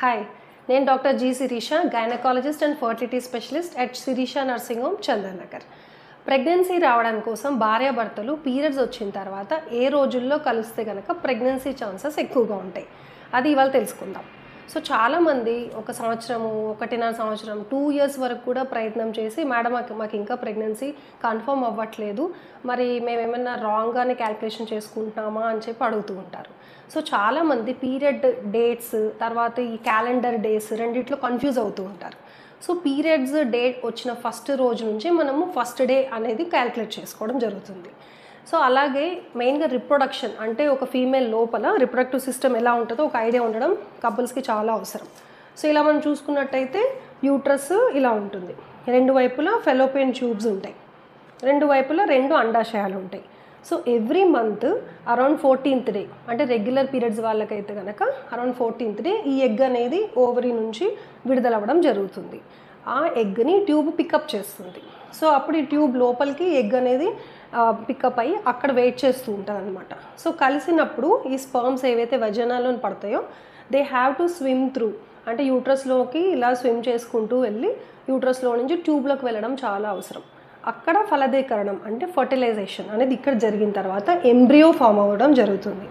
Hi నేను doctor G Shirisha gynaecologist and fertility specialist at Shirisha nursing home Chandan Nagar pregnancy రావడం కోసం భార్యాభర్తలు periods వచ్చిన తర్వాత ఏ రోజుల్లో కలిస్తే కనుక ప్రెగ్నెన్సీ ఛాన్సెస్ ఎక్కువగా ఉంటాయి. అది ఇవాళ తెలుసుకుందాం. సో చాలామంది ఒక సంవత్సరము ఒకటిన్నర సంవత్సరం టూ ఇయర్స్ వరకు కూడా ప్రయత్నం చేసి మేడం మాకు మాకు ఇంకా ప్రెగ్నెన్సీ కన్ఫర్మ్ అవ్వట్లేదు. మరి మేము రాంగ్గానే క్యాల్కులేషన్ చేసుకుంటున్నామా? అని చెప్పి అడుగుతూ ఉంటారు. సో చాలామంది పీరియడ్ డేట్స్ తర్వాత ఈ క్యాలెండర్ డేస్ రెండిట్లో కన్ఫ్యూజ్ అవుతూ ఉంటారు. సో పీరియడ్స్ డేట్ వచ్చిన ఫస్ట్ రోజు నుంచి మనము ఫస్ట్ డే అనేది క్యాల్కులేట్ చేసుకోవడం జరుగుతుంది. సో అలాగే మెయిన్గా రిప్రొడక్షన్ అంటే ఒక ఫీమేల్ లోపల రిప్రొడక్టివ్ సిస్టమ్ ఎలా ఉంటుందో ఒక ఐడియా ఉండడం కపుల్స్కి చాలా అవసరం. సో ఇలా మనం చూసుకున్నట్టయితే యూట్రస్ ఇలా ఉంటుంది. రెండు వైపులా ఫెలోపియన్ ట్యూబ్స్ ఉంటాయి. రెండు వైపులా రెండు అండాశయాలు ఉంటాయి. So every month around fourteenth day అంటే రెగ్యులర్ పీరియడ్స్ వాళ్ళకైతే కనుక అరౌండ్ ఫోర్టీన్త్ డే ఈ ఎగ్ అనేది ఓవరీ నుంచి విడుదలవ్వడం జరుగుతుంది. ఆ ఎగ్ని ట్యూబ్ పికప్ చేస్తుంది. సో అప్పుడు ఈ ట్యూబ్ లోపలికి ఎగ్ అనేది పికప్ అయ్యి అక్కడ వెయిట్ చేస్తూ ఉంటుంది అనమాట సో కలిసినప్పుడు ఈ స్పర్మ్స్ ఏవైతే వజనాల్లో పడతాయో they have to swim through అంటే యూట్రస్లోకి ఇలా స్విమ్ చేసుకుంటూ వెళ్ళి యూట్రస్లో నుంచి ట్యూబ్లోకి వెళ్ళడం చాలా అవసరం. అక్కడ ఫలదీకరణం అంటే ఫర్టిలైజేషన్ అనేది ఇక్కడ జరిగిన తర్వాత ఎంబ్రియో ఫామ్ అవ్వడం జరుగుతుంది.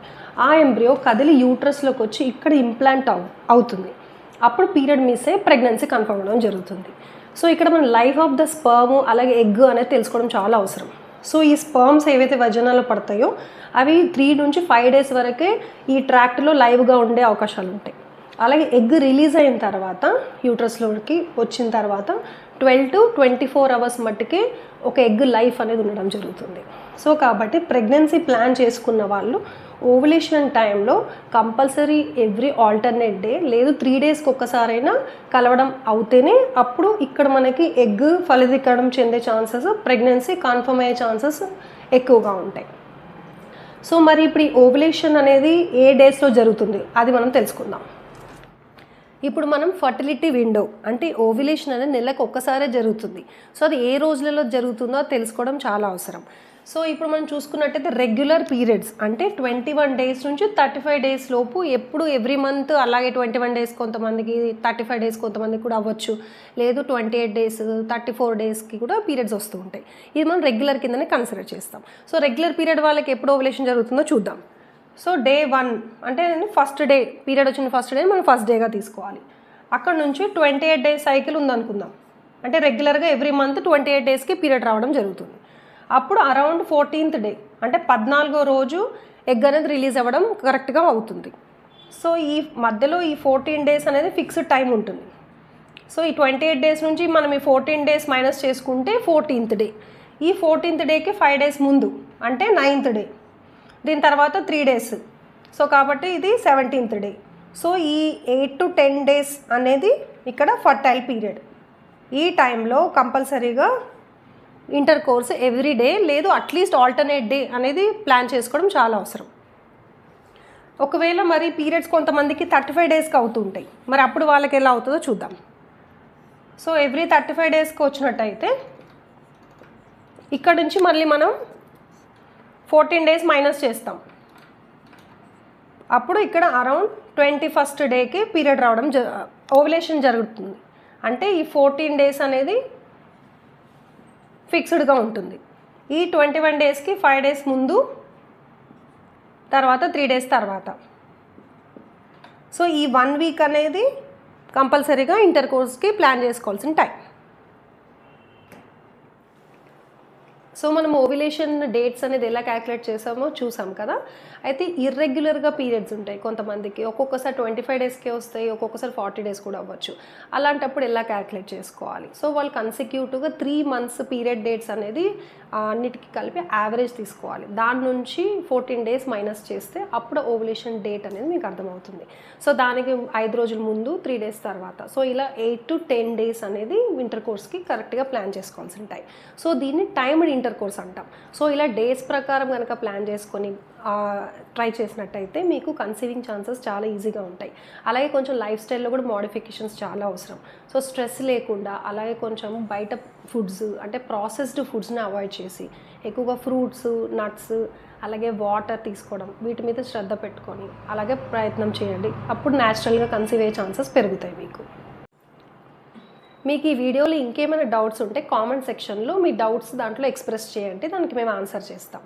ఆ ఎంబ్రియో కదిలి యూట్రస్లోకి వచ్చి ఇక్కడ ఇంప్లాంట్ అవు అవుతుంది. అప్పుడు పీరియడ్ మిస్ అయ్యి ప్రెగ్నెన్సీ కన్ఫర్మ్ అవ్వడం జరుగుతుంది. సో ఇక్కడ మన లైఫ్ ఆఫ్ ద స్పర్మ్ అలాగే ఎగ్ అనేది తెలుసుకోవడం చాలా అవసరం. సో ఈ స్పర్మ్స్ ఏవైతే వజనాలు పడతాయో అవి త్రీ నుంచి ఫైవ్ డేస్ వరకే ఈ ట్రాక్ట్లో లైవ్గా ఉండే అవకాశాలు ఉంటాయి. అలాగే ఎగ్ రిలీజ్ అయిన తర్వాత యూట్రస్లోకి వచ్చిన తర్వాత twelve to twenty four hours మట్టుకే ఒక ఎగ్ లైఫ్ అనేది ఉండడం జరుగుతుంది. సో కాబట్టి ప్రెగ్నెన్సీ ప్లాన్ చేసుకున్న వాళ్ళు ఓవలేషన్ టైంలో కంపల్సరీ ఎవ్రీ ఆల్టర్నేట్ డే లేదు త్రీ డేస్కి ఒక్కసారైనా కలవడం అవుతేనే అప్పుడు ఇక్కడ మనకి ఎగ్ ఫలదీకరణం చెందే ఛాన్సెస్ ప్రెగ్నెన్సీ కన్ఫర్మ్ అయ్యే ఛాన్సెస్ ఎక్కువగా ఉంటాయి. సో మరి ఇప్పుడు ఈ ఓవలేషన్ అనేది ఏ డేస్లో జరుగుతుంది? అది మనం తెలుసుకుందాం. ఇప్పుడు మనం ఫర్టిలిటీ విండో అంటే ఓవ్యులేషన్ అనేది నెలకు ఒక్కసారే జరుగుతుంది. సో అది ఏ రోజులలో జరుగుతుందో తెలుసుకోవడం చాలా అవసరం. సో ఇప్పుడు మనం చూసుకున్నట్టయితే రెగ్యులర్ పీరియడ్స్ అంటే ట్వంటీ వన్ డేస్ నుంచి థర్టీ ఫైవ్ డేస్ లోపు ఎప్పుడు ఎవ్రీ మంత్ అలాగే ట్వంటీ వన్ డేస్ కొంతమందికి థర్టీ ఫైవ్ డేస్ కొంతమందికి కూడా అవ్వచ్చు. లేదు twenty eight days thirty four డేస్కి కూడా పీరియడ్స్ వస్తూ ఉంటాయి. ఇది మనం రెగ్యులర్ కిందనే కన్సిడర్ చేస్తాం. సో రెగ్యులర్ పీరియడ్ వాళ్ళకి ఎప్పుడు ఓవ్యులేషన్ జరుగుతుందో చూద్దాం. సో డే వన్ అంటే ఫస్ట్ డే పీరియడ్ వచ్చిన ఫస్ట్ డే మనం ఫస్ట్ డేగా తీసుకోవాలి. అక్కడ నుంచి ట్వంటీ ఎయిట్ డేస్ సైకిల్ ఉందనుకుందాం. అంటే రెగ్యులర్గా ఎవ్రీ మంత్ ట్వంటీ ఎయిట్ డేస్కి పీరియడ్ రావడం జరుగుతుంది. అప్పుడు అరౌండ్ ఫోర్టీన్త్ డే అంటే పద్నాలుగో రోజు ఎగ్ అనేది రిలీజ్ అవ్వడం కరెక్ట్గా అవుతుంది. సో ఈ మధ్యలో ఈ ఫోర్టీన్ డేస్ అనేది ఫిక్స్డ్ టైం ఉంటుంది. సో ఈ ట్వంటీ ఎయిట్ డేస్ నుంచి మనం ఈ ఫోర్టీన్ డేస్ మైనస్ చేసుకుంటే ఫోర్టీన్త్ డే. ఈ ఫోర్టీన్త్ డేకి ఫైవ్ డేస్ ముందు అంటే నైన్త్ డే. దీని తర్వాత త్రీ డేస్. సో కాబట్టి ఇది సెవెంటీన్త్ డే. సో ఈ ఎయిట్ టు టెన్ డేస్ అనేది ఇక్కడ ఫర్టైల్ పీరియడ్. ఈ టైంలో కంపల్సరీగా ఇంటర్ కోర్స్ ఎవ్రీ డే లేదు అట్లీస్ట్ ఆల్టర్నేట్ డే అనేది ప్లాన్ చేసుకోవడం చాలా అవసరం. ఒకవేళ మరి పీరియడ్స్ కొంతమందికి థర్టీ ఫైవ్ డేస్కి అవుతుంటాయి. మరి అప్పుడు వాళ్ళకి ఎలా అవుతుందో చూద్దాం. సో ఎవ్రీ థర్టీ ఫైవ్ డేస్కి వచ్చినట్టయితే ఇక్కడ నుంచి మళ్ళీ మనం ఫోర్టీన్ డేస్ మైనస్ చేస్తాం. అప్పుడు ఇక్కడ అరౌండ్ ట్వంటీ ఫస్ట్ డేకి పీరియడ్ రావడం జ ఓవలేషన్ జరుగుతుంది. అంటే ఈ ఫోర్టీన్ డేస్ అనేది ఫిక్స్డ్గా ఉంటుంది. ఈ ట్వంటీ వన్ డేస్కి ఫైవ్ డేస్ ముందు తర్వాత త్రీ డేస్ తర్వాత. సో ఈ వన్ వీక్ అనేది కంపల్సరీగా ఇంటర్ కోర్స్కి ప్లాన్ చేసుకోవాల్సిన టైం. సో మనం ఓవిలేషన్ డేట్స్ అనేది ఎలా క్యాలిక్యులేట్ చేసామో చూసాం కదా. అయితే ఇర్రెగ్యులర్గా పీరియడ్స్ ఉంటాయి కొంతమందికి. ఒక్కొక్కసారి ట్వంటీ ఫైవ్ డేస్కే వస్తాయి ఒక్కొక్కసారి ఫార్టీ డేస్ కూడా అవ్వచ్చు. అలాంటప్పుడు ఎలా క్యాలిక్యులేట్ చేసుకోవాలి? సో వాళ్ళు కన్సిక్యూటివ్గా త్రీ మంత్స్ పీరియడ్ డేట్స్ అనేది అన్నిటికీ కలిపి యావరేజ్ తీసుకోవాలి. దాని నుంచి ఫోర్టీన్ డేస్ మైనస్ చేస్తే అప్పుడు ఓవిలేషన్ డేట్ అనేది మీకు అర్థమవుతుంది. సో దానికి ఐదు రోజుల ముందు త్రీ డేస్ తర్వాత. సో ఇలా ఎయిట్ టు టెన్ డేస్ అనేది వింటర్ కోర్స్కి కరెక్ట్గా ప్లాన్ చేసుకోవాల్సి ఉంటాయి. సో దీన్ని టైమ్డ్ ఇంటర్ కోర్స్ అంటాం. సో ఇలా డేస్ ప్రకారం కనుక ప్లాన్ చేసుకొని ట్రై చేసినట్టయితే మీకు కన్సీవింగ్ ఛాన్సెస్ చాలా ఈజీగా ఉంటాయి. అలాగే కొంచెం లైఫ్ స్టైల్లో కూడా మోడిఫికేషన్స్ చాలా అవసరం. సో స్ట్రెస్ లేకుండా అలాగే కొంచెం బయట ఫుడ్స్ అంటే ప్రాసెస్డ్ ఫుడ్స్ని అవాయిడ్ చేసి ఎక్కువగా ఫ్రూట్స్ నట్స్ అలాగే వాటర్ తీసుకోవడం వీటి మీద శ్రద్ధ పెట్టుకొని అలాగే ప్రయత్నం చేయండి. అప్పుడు న్యాచురల్గా కన్సీవ్ అయ్యే ఛాన్సెస్ పెరుగుతాయి మీకు. మీకు ఈ వీడియోలో ఇంకేమైనా డౌట్స్ ఉంటే కామెంట్ సెక్షన్లో మీ డౌట్స్ దాంట్లో ఎక్స్ప్రెస్ చేయండి దానికి మేము ఆన్సర్ చేస్తాం.